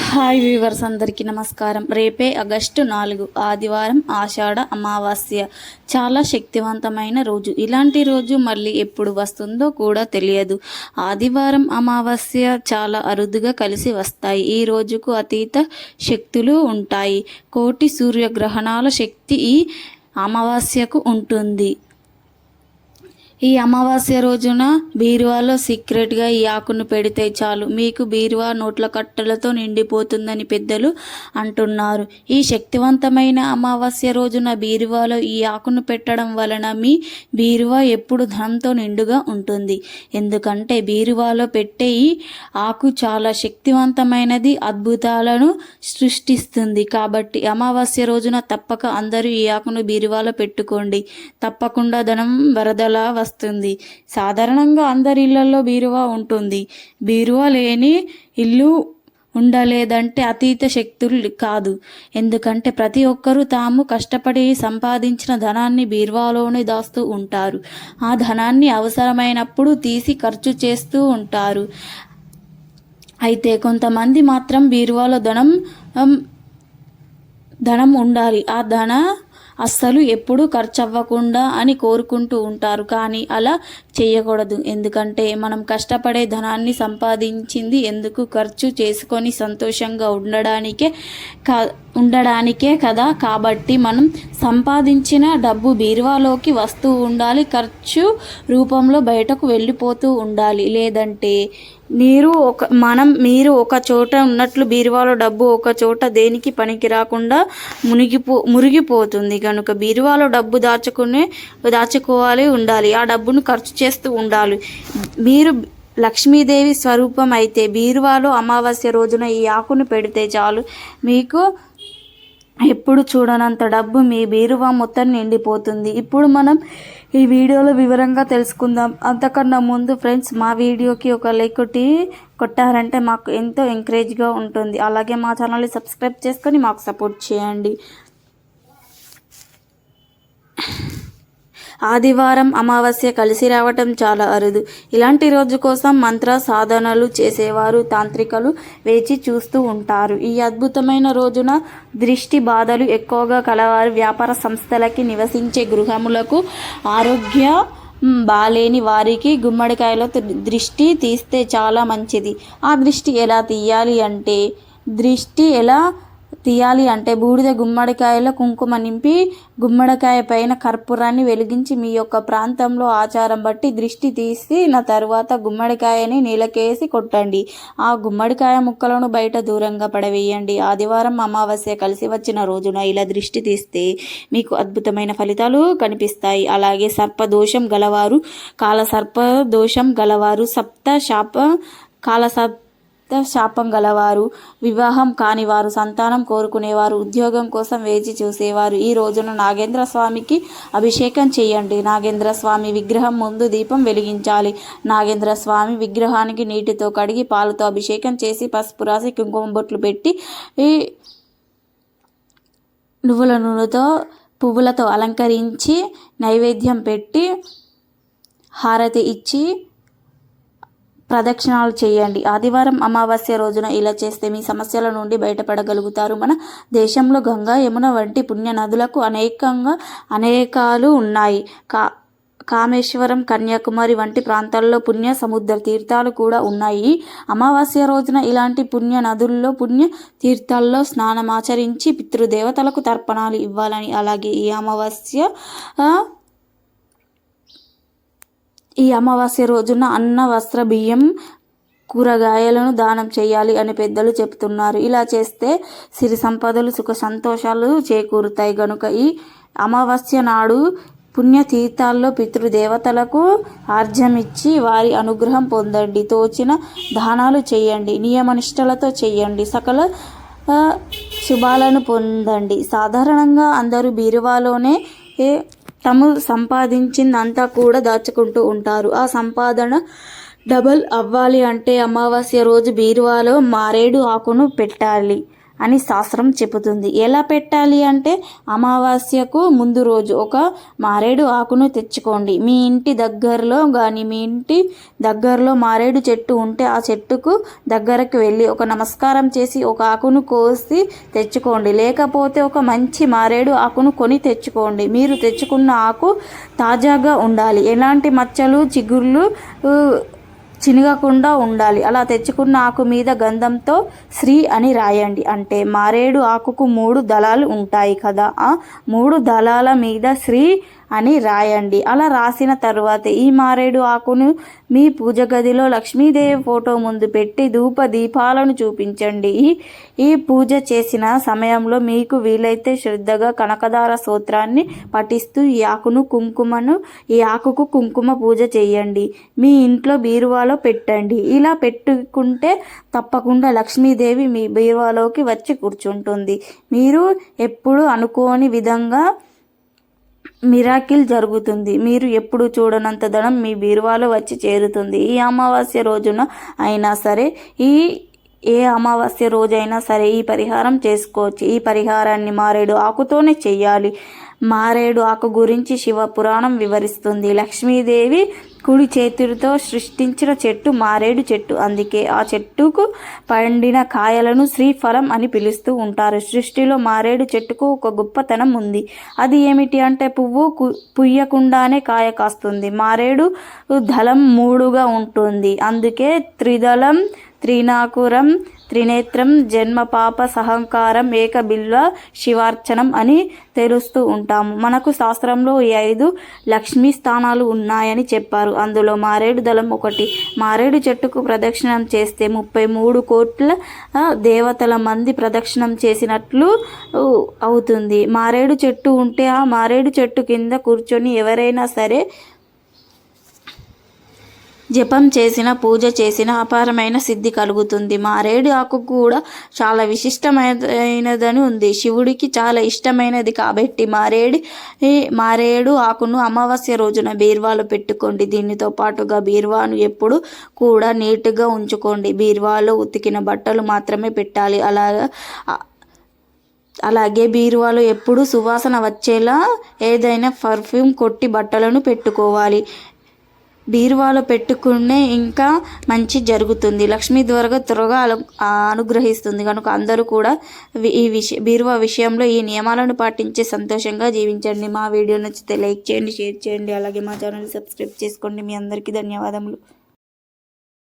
Hi viewers అందరికీ నమస్కారం. రేపే ఆగస్టు నాలుగు ఆదివారం ఆషాఢ అమావాస్య. చాలా శక్తివంతమైన రోజు. ఇలాంటి రోజు మళ్ళీ ఎప్పుడు వస్తుందో కూడా తెలియదు. ఆదివారం అమావాస్య చాలా అరుదుగా కలిసి వస్తాయి. ఈ రోజుకు అతీత శక్తులు ఉంటాయి. కోటి సూర్యగ్రహణాల శక్తి ఈ అమావాస్యకు ఉంటుంది. ఈ అమావాస్య రోజున బీరువాలో సీక్రెట్గా ఈ ఆకును పెడితే చాలు. మీకు బీరువా నోట్ల కట్టలతో నిండిపోతుందని పెద్దలు అంటున్నారు. ఈ శక్తివంతమైన అమావాస్య రోజున బీరువాలో ఈ ఆకును పెట్టడం వలన మీ బీరువా ఎప్పుడు ధనంతో నిండుగా ఉంటుంది. ఎందుకంటే బీరువాలో పెట్టే ఈ ఆకు చాలా శక్తివంతమైనది అద్భుతాలను సృష్టిస్తుంది. కాబట్టి అమావాస్య రోజున తప్పక అందరూ ఈ ఆకును బీరువాలో పెట్టుకోండి. తప్పకుండా ధనం వరదలా వస్తుంది. సాధారణంగా అందరి ఇళ్ళలో బీరువా ఉంటుంది. బీరువా లేని ఇల్లు ఉండలేదంటే అతీత శక్తులు కాదు. ఎందుకంటే ప్రతి ఒక్కరూ తాము కష్టపడి సంపాదించిన ధనాన్ని బీరువాలోనే దాస్తూ ఉంటారు. ఆ ధనాన్ని అవసరమైనప్పుడు తీసి ఖర్చు చేస్తూ ఉంటారు. అయితే కొంతమంది మాత్రం బీరువాలో ధనం ధనం ఉండాలి. ఆ ధన అస్సలు ఎప్పుడూ ఖర్చు అవ్వకుండా అని కోరుకుంటూ ఉంటారు. కానీ అలా చేయకూడదు. ఎందుకంటే మనం కష్టపడే ధనాన్ని సంపాదించింది ఎందుకు? ఖర్చు చేసుకొని సంతోషంగా ఉండడానికే కా ఉండడానికే కదా. కాబట్టి మనం సంపాదించిన డబ్బు బీరువాలోకి వస్తూ ఉండాలి. ఖర్చు రూపంలో బయటకు వెళ్ళిపోతూ ఉండాలి. లేదంటే మీరు ఒక మనం మీరు ఒక చోట ఉన్నట్లు బీరువాలో డబ్బు ఒక చోట దేనికి పనికి రాకుండా మునిగిపో మురిగిపోతుంది. కనుక బీరువాలో డబ్బు దాచుకునే దాచుకోవాలి ఉండాలి. ఆ డబ్బును ఖర్చు చేస్తూ ఉండాలి. మీరు లక్ష్మీదేవి స్వరూపం అయితే బీరువాలో అమావాస్య రోజున ఈ ఆకును పెడితే చాలు. మీకు ఎప్పుడు చూడనంత డబ్బు మీ బీరువా మొత్తం నిండిపోతుంది. ఇప్పుడు మనం ఈ వీడియోలో వివరంగా తెలుసుకుందాం. అంతకన్నా ముందు ఫ్రెండ్స్ మా వీడియోకి ఒక లైక్ టీ కొట్టారంటే మాకు ఎంతో ఎంకరేజ్గా ఉంటుంది. అలాగే మా ఛానల్ని సబ్స్క్రైబ్ చేసుకొని మాకు సపోర్ట్ చేయండి. ఆదివారం అమావాస్య కలిసి రావటం చాలా అరుదు. ఇలాంటి రోజు కోసం మంత్ర సాధనలు చేసేవారు తాంత్రికలు వేచి చూస్తూ ఉంటారు. ఈ అద్భుతమైన రోజున దృష్టి బాధలు ఎక్కువగా కలవారు. వ్యాపార సంస్థలకి నివసించే గృహములకు ఆరోగ్య బాలేని వారికి గుమ్మడికాయలో దృష్టి తీస్తే చాలా మంచిది. ఆ దృష్టి ఎలా తీయాలి అంటే దృష్టి ఎలా తీయాలి అంటే బూడిద గుమ్మడికాయలో కుంకుమ నింపి గుమ్మడికాయ పైన కర్పూరాన్ని వెలిగించి మీ యొక్క ప్రాంతంలో ఆచారం బట్టి దృష్టి తీసి నా తర్వాత గుమ్మడికాయని నీలకేసి కొట్టండి. ఆ గుమ్మడికాయ ముక్కలను బయట దూరంగా పడవేయండి. ఆదివారం అమావాస్య కలిసి వచ్చిన రోజున ఇలా దృష్టి తీస్తే మీకు అద్భుతమైన ఫలితాలు కనిపిస్తాయి. అలాగే సర్పదోషం గలవారు కాల సర్పదోషం గలవారు సప్త శాప కాల సర్ప శాపం గలవారు వివాహం కానివారు సంతానం కోరుకునేవారు ఉద్యోగం కోసం వేచి చూసేవారు. ఈ రోజున నాగేంద్ర స్వామికి అభిషేకం చేయండి. నాగేంద్ర స్వామి విగ్రహం ముందు దీపం వెలిగించాలి. నాగేంద్ర స్వామి విగ్రహానికి నీటితో కడిగి పాలతో అభిషేకం చేసి పసుపు రాసి కుంకుమ బొట్లు పెట్టి ఈ నువ్వుల నూనెతో పువ్వులతో అలంకరించి నైవేద్యం పెట్టి హారతి ఇచ్చి ప్రదక్షిణాలు చేయండి. ఆదివారం అమావాస్య రోజున ఇలా చేస్తే మీ సమస్యల నుండి బయటపడగలుగుతారు. మన దేశంలో గంగా యమున వంటి పుణ్య నదులకు అనేకంగా అనేకాలు ఉన్నాయి. కా కామేశ్వరం కన్యాకుమారి వంటి ప్రాంతాల్లో పుణ్య సముద్ర తీర్థాలు కూడా ఉన్నాయి. అమావాస్య రోజున ఇలాంటి పుణ్య నదుల్లో పుణ్య తీర్థాల్లో స్నానమాచరించి పితృదేవతలకు తర్పణాలు ఇవ్వాలని అలాగే ఈ అమావాస్య ఈ అమావాస్య రోజున అన్న వస్త్ర బియ్యం కూరగాయలను దానం చేయాలి అని పెద్దలు చెప్తున్నారు. ఇలా చేస్తే సిరి సంపదలు సుఖ సంతోషాలు చేకూరుతాయి. గనుక ఈ అమావాస్య నాడు పుణ్యతీర్థాల్లో పితృదేవతలకు ఆర్జమిచ్చి వారి అనుగ్రహం పొందండి. తోచిన దానాలు చేయండి. నియమనిష్టలతో చేయండి. సకల శుభాలను పొందండి. సాధారణంగా అందరూ బీరువాలోనే ఏ తాము సంపాదించిందంతా కూడా దాచుకుంటూ ఉంటారు. ఆ సంపాదన డబల్ అవ్వాలి అంటే అమావాస్య రోజు బీరువాలో మారేడు ఆకును పెట్టాలి. అని శాస్త్రం చెబుతుంది. ఎలా పెట్టాలి అంటే అమావాస్యకు ముందు రోజు ఒక మారేడు ఆకును తెచ్చుకోండి. మీ ఇంటి దగ్గరలో కానీ మీ ఇంటి దగ్గరలో మారేడు చెట్టు ఉంటే ఆ చెట్టుకు దగ్గరకు వెళ్ళి ఒక నమస్కారం చేసి ఒక ఆకును కోసి తెచ్చుకోండి. లేకపోతే ఒక మంచి మారేడు ఆకును కొని తెచ్చుకోండి. మీరు తెచ్చుకున్న ఆకు తాజాగా ఉండాలి. ఎలాంటి మచ్చలు చిగుర్లు చినగకుండా ఉండాలి. అలా తెచ్చుకున్న ఆకు మీద గంధంతో శ్రీ అని రాయండి. అంటే మారేడు ఆకుకు మూడు దళాలు ఉంటాయి కదా. ఆ మూడు దళాల మీద శ్రీ అని రాయండి. అలా రాసిన తర్వాత ఈ మారేడు ఆకును మీ పూజ గదిలో లక్ష్మీదేవి ఫోటో ముందు పెట్టి ధూప దీపాలను చూపించండి. ఈ ఈ పూజ చేసిన సమయంలో మీకు వీలైతే శ్రద్ధగా కనకదార సూత్రాన్ని పఠిస్తూ ఈ ఆకును కుంకుమను ఈ ఆకుకు కుంకుమ పూజ చేయండి. మీ ఇంట్లో బీరువాలో పెట్టండి. ఇలా పెట్టుకుంటే తప్పకుండా లక్ష్మీదేవి మీ బీరువాలోకి వచ్చి కూర్చుంటుంది. మీరు ఎప్పుడు అనుకోని విధంగా మిరాకిల్ జరుగుతుంది. మీరు ఎప్పుడు చూడనంత ధనం మీ బీరువాలో వచ్చి చేరుతుంది. ఈ అమావాస్య రోజున అయినా సరే ఈ ఏ అమావాస్య రోజైనా సరే ఈ పరిహారం చేసుకోవచ్చు. ఈ పరిహారాన్ని మారేడు ఆకుతోనే చెయ్యాలి. మారేడు ఆకు గురించి శివ పురాణం వివరిస్తుంది. లక్ష్మీదేవి కుడి చేతులతో సృష్టించిన చెట్టు మారేడు చెట్టు. అందుకే ఆ చెట్టుకు పండిన కాయలను శ్రీఫలం అని పిలుస్తూ ఉంటారు. సృష్టిలో మారేడు చెట్టుకు ఒక గొప్పతనం ఉంది. అది ఏమిటి అంటే పువ్వు పుయ్యకుండానే కాయ కాస్తుంది. మారేడు దళం మూడుగా ఉంటుంది. అందుకే త్రిదళం త్రినాకురం త్రినేత్రం జన్మ పాప సహంకారం ఏక బిల్వ శివార్చనం అని తెలుస్తూ ఉంటాము. మనకు శాస్త్రంలో ఈ ఐదు లక్ష్మీ స్థానాలు ఉన్నాయని చెప్పారు. అందులో మారేడు దళం ఒకటి. మారేడు చెట్టుకు ప్రదక్షిణం చేస్తే ముప్పై మూడు కోట్ల దేవతల మంది ప్రదక్షిణం చేసినట్లు అవుతుంది. మారేడు చెట్టు ఉంటే ఆ మారేడు చెట్టు కింద కూర్చొని ఎవరైనా సరే జపం చేసిన పూజ చేసిన అపారమైన సిద్ధి కలుగుతుంది. మారేడు ఆకు కూడా చాలా విశిష్టమైనదని ఉంది. శివుడికి చాలా ఇష్టమైనది కాబట్టి మారేడు మారేడు ఆకును అమావాస్య రోజున బీర్వాలో పెట్టుకోండి. దీనితో పాటుగా బీర్వాను ఎప్పుడు కూడా నీట్గా ఉంచుకోండి. బీర్వాలో ఉతికిన బట్టలు మాత్రమే పెట్టాలి. అలాగా అలాగే బీరువాలో ఎప్పుడు సువాసన వచ్చేలా ఏదైనా పర్ఫ్యూమ్ కొట్టి బట్టలను పెట్టుకోవాలి. బీరువాలో పెట్టుకునే ఇంకా మంచి జరుగుతుంది. లక్ష్మీ త్వరగా త్వరగా అనుగ్రహిస్తుంది. కనుక అందరూ కూడా ఈ విషయ బీరువా విషయంలో ఈ నియమాలను పాటించి సంతోషంగా జీవించండి. మా వీడియో నచ్చితే లైక్ చేయండి షేర్ చేయండి. అలాగే మా ఛానల్ సబ్స్క్రైబ్ చేసుకోండి. మీ అందరికీ ధన్యవాదములు.